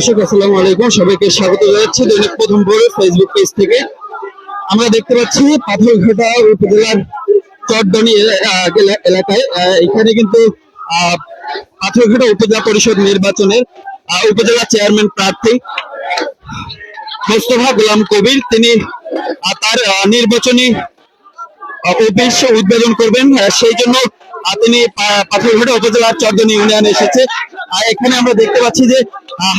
দর্শক, আসসালামু আলাইকুম। সবাইকে স্বাগত জানাচ্ছি দৈনিক প্রথম ভোর ফেসবুক পেজ থেকে। আমরা দেখতে পাচ্ছি পাথরঘাটা উপজেলার এলা- এলাকায়। এখানে কিন্তু পাথরঘাটা উপজেলা পরিষদ নির্বাচনের উপজেলা চেয়ারম্যান প্রার্থী মোস্তফা গোলাম কবির। তিনি তার নির্বাচনী অফিস উদ্বোধন করবেন। সেই জন্য তিনি পাথরঘাটা উপজেলার চরদনি ইউনিয়নে এসেছে। আর এখানে আমরা দেখতে পাচ্ছি যে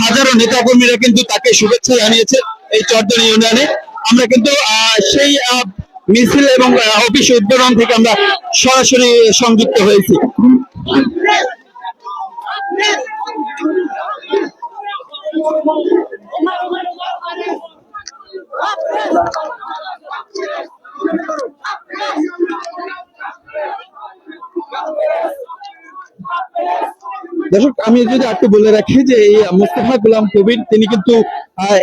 হাজারো নেতা কর্মীরা কিন্তু তাকে শুভেচ্ছা জানিয়েছে এই চরদনি ইউনিয়নে। আমরা কিন্তু সেই মিছিল এবং অফিস উদ্বোধন থেকে আমরা সরাসরি সংযুক্ত হয়েছি। দর্শক, আমি যদি একটু বলে রাখি যে এই মুস্তফা গোলাম কবির, তিনি কিন্তু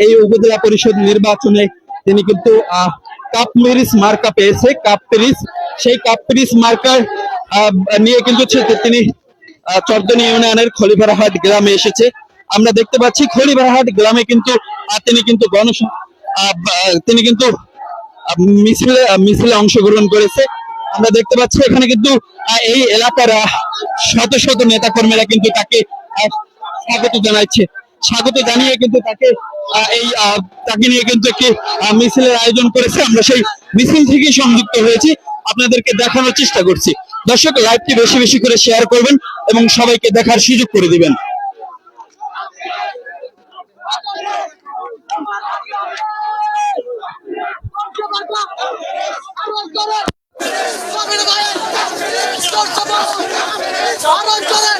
এই উপজেলা পরিষদ নির্বাচনে তিনি কিন্তু কাপ মেরিস মার্কা পেয়েছে কাপ পেরিস সেই কাপ পেরিস মার্কার নিয়ে কিন্তু তিনি চরদনি ইউনিয়নের খলিফারহাট গ্রামে এসেছে। আমরা দেখতে পাচ্ছি খলিফারহাট গ্রামে কিন্তু তিনি কিন্তু গণ তিনি কিন্তু মিছিলে মিছিলে অংশগ্রহণ করেছে। আমরা দেখতে পাচ্ছি এখানে কিন্তু এই এলাকার শত শত নেতা কর্মীরা কিন্তু তাকে স্বাগত জানাচ্ছে। স্বাগত জানিয়ে কিন্তু তাকে এই তাকে নিয়ে কিন্তু একটি মিছিলের আয়োজন করেছে। আমরা সেই মিছিল থেকে সংযুক্ত হয়েছি। আপনাদেরকে দেখানোর চেষ্টা করছি। দর্শক, লাইভটি বেশি বেশি করে শেয়ার করবেন এবং সবাইকে দেখার সুযোগ করে দিবেন। গ্রামীণ ভাইয়ের সবার অঞ্চলের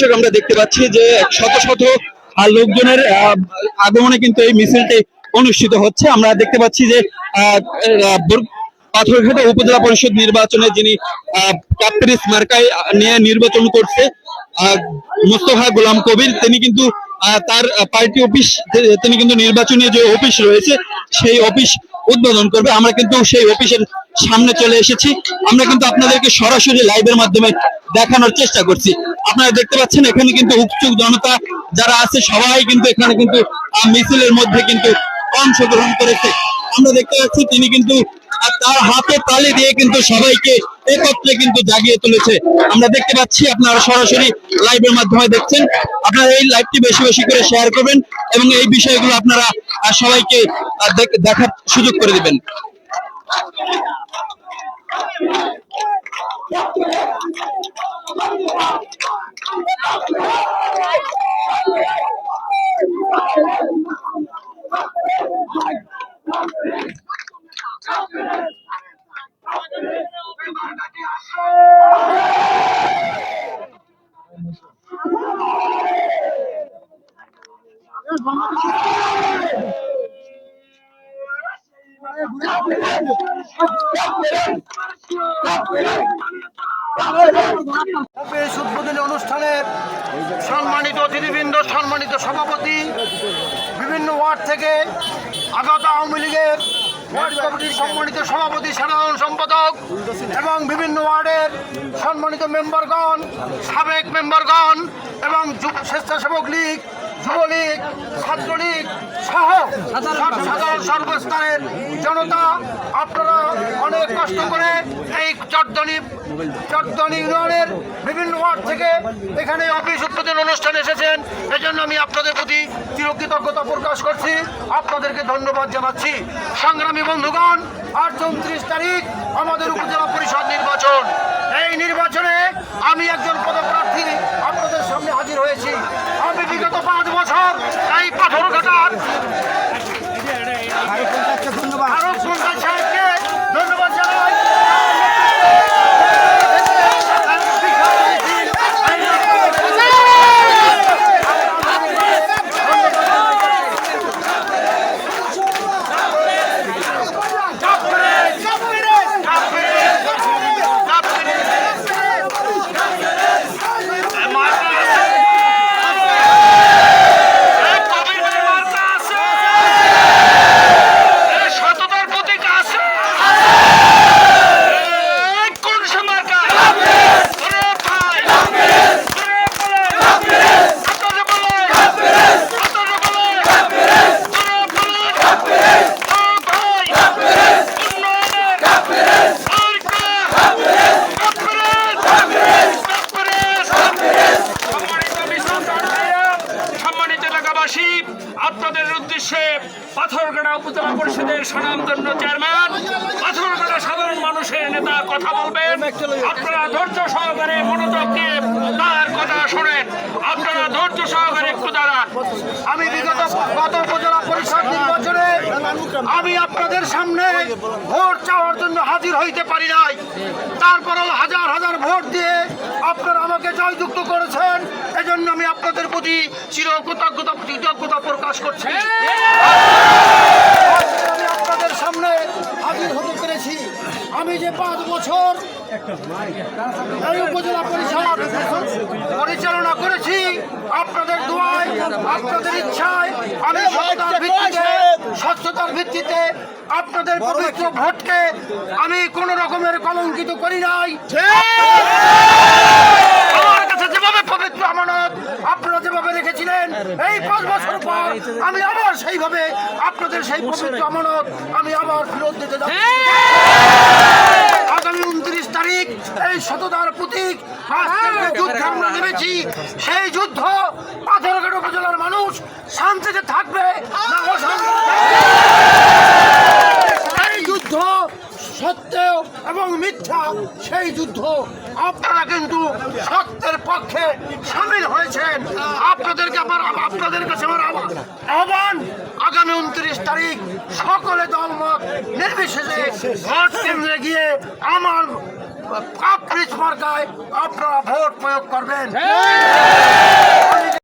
দর্শক আমরা দেখতে পাচ্ছি যে শত শত লোকজনের আগমনে কিন্তু এই মিছিলটি অনুষ্ঠিত হচ্ছে। আমরা দেখতে পাচ্ছি যে পাথরঘাটা উপজেলা পরিষদ নির্বাচনে যিনি আহ, কাপ্রিস মার্কায় নিয়ে নির্বাচন করছে মোস্তফা গোলাম কবির তিনি কিন্তু তার পার্টি অফিস তিনি কিন্তু নির্বাচনী যে অফিস রয়েছে সেই অফিস উদ্বোধন করবে। আমরা কিন্তু সেই অফিসের সামনে চলে এসেছি। আমরা কিন্তু আপনাদেরকে সরাসরি লাইভের মাধ্যমে দেখানোর চেষ্টা করছি। আপনারা দেখতে পাচ্ছেন, এখানে কিন্তু উৎসুক জনতা যারা আছে, সবাই কিন্তু এখানে কিন্তু মিছিলের মধ্যে কিন্তু অংশগ্রহণ করেছে। আমরা দেখতে পাচ্ছি, তিনি কিন্তু তার হাতে তালি দিয়ে কিন্তু সবাইকে একত্রে কিন্তু জাগিয়ে তুলেছে। আমরা দেখতে পাচ্ছি, আপনারা সরাসরি লাইভের মাধ্যমে দেখছেন। আপনারা এই লাইভটি বেশি বেশি করে শেয়ার করবেন এবং এই বিষয়গুলো আপনারা সবাইকে দেখ- দেখার সুযোগ করে দিবেন। অফিস সম্মানিত অতিথিবৃন্দ, সম্মানিত সভাপতি, বিভিন্ন ওয়ার্ড থেকে আগত আওয়ামী লীগের ওয়ার্ড কমিটির সম্মানিত সভাপতি, সাধারণ সম্পাদক এবং বিভিন্ন ওয়ার্ডের সম্মানিত মেম্বারগণ, সাবেক মেম্বারগণ এবং স্বেচ্ছাসেবক লীগ যুবলীগ, ছাত্রলীগ সহ সাধারণ সর্বস্তরের জনতা, আপনারা অনেক কষ্ট করে এই চট্টনি চট্টনি ইউনিয়নের বিভিন্ন ওয়ার্ড থেকে এখানে অফিস উদ্বোধন অনুষ্ঠানে এসেছেন। এজন্য আমি আপনাদের প্রতি চিরকৃতজ্ঞতা প্রকাশ করছি। আপনাদেরকে ধন্যবাদ জানাচ্ছি। সংগ্রামী বন্ধুগণ আট চৌত্রিশ তারিখ, আমাদের উপজেলা পরিষদ নির্বাচন। এই নির্বাচনে আমি একজন পদপ্রার্থী আপনাদের সামনে হাজির হয়েছি আমি বিগত পাঁচ পাথর এই পাথরঘাটার আরও সুলতান সাহেবকে ধন্যবাদ জানাই সততার প্রতীক আছে এই কোন সমার্কা ওরে ভাই ওরে বলে আপনারা বলে আপনারা বলে ওরে বলে ও ভাই উন্নয়নের কাফের সম্মানিত বিশ্রামকারী ভাইরা, সম্মানিত এলাকাবাসী আপনাদের উদ্দেশ্যে পাথরগাড়া উপজেলা পরিষদের স্বনামধন্য চেয়ারম্যান পাথরগাড়া সাধারণ মানুষের নেতা কথা বলবেন। আপনারা ধৈর্য সহকারে মনোযোগ দিয়ে তার কথা শোনেন। আপনারা ধৈর্য সহকারে একটু দাঁড়ান। আমি বিগত গত উপজেলা পরিষদ নির্বাচনে আমি আপনাদের সামনে ভোট চাওয়ার জন্য হাজির হইতে পারি নাই। তারপরেও হাজার হাজার ভোট দিয়ে আপনারা আমাকে জয়যুক্ত করেছেন। এজন্য আমি আপনাদের প্রতি চির কৃতজ্ঞতা কৃতজ্ঞতা প্রকাশ করছি। আমি আপনাদের সামনে হাজির হতে পেরেছি। আমি যে পাঁচ বছর এই উপজেলা পরিষদ পরিচালনা করেছি আপনাদের দোয়ায় আপনাদের ইচ্ছায় আমি সততার ভিত্তিতে স্বচ্ছতার ভিত্তিতে আপনাদের পবিত্র ভোটকে আমি কোন রকমের কলঙ্কিত করি নাই আমার কাছে যেভাবে পবিত্র আমানত আপনারা যেভাবে রেখেছিলেন এই পাঁচ বছর পর আমি আবার সেইভাবে আপনাদের সেই পবিত্র আমানত আমি আবার ফেরত দিতে যাব আগামী উনত্রিশ তারিখ এই শতদার প্রতীক যুদ্ধে আমরা নেমেছি, সেই যুদ্ধ পাথরঘাট উপজেলার মানুষ শান্তিতে থাকবে না অশান্তিতে এই যুদ্ধ সত্য এবং মিথ্যা সেই যুদ্ধ আপনারা কিন্তু সত্যের পক্ষে সামিল হয়েছেন। আপনাদেরকে আমার আপনাদের কাছে আমার আহ্বান- আগামী উনত্রিশ তারিখ সকলে দলমত নির্বিশেষে ভোট কেন্দ্রে গিয়ে আমার আপনারা ভোট প্রয়োগ করবেন।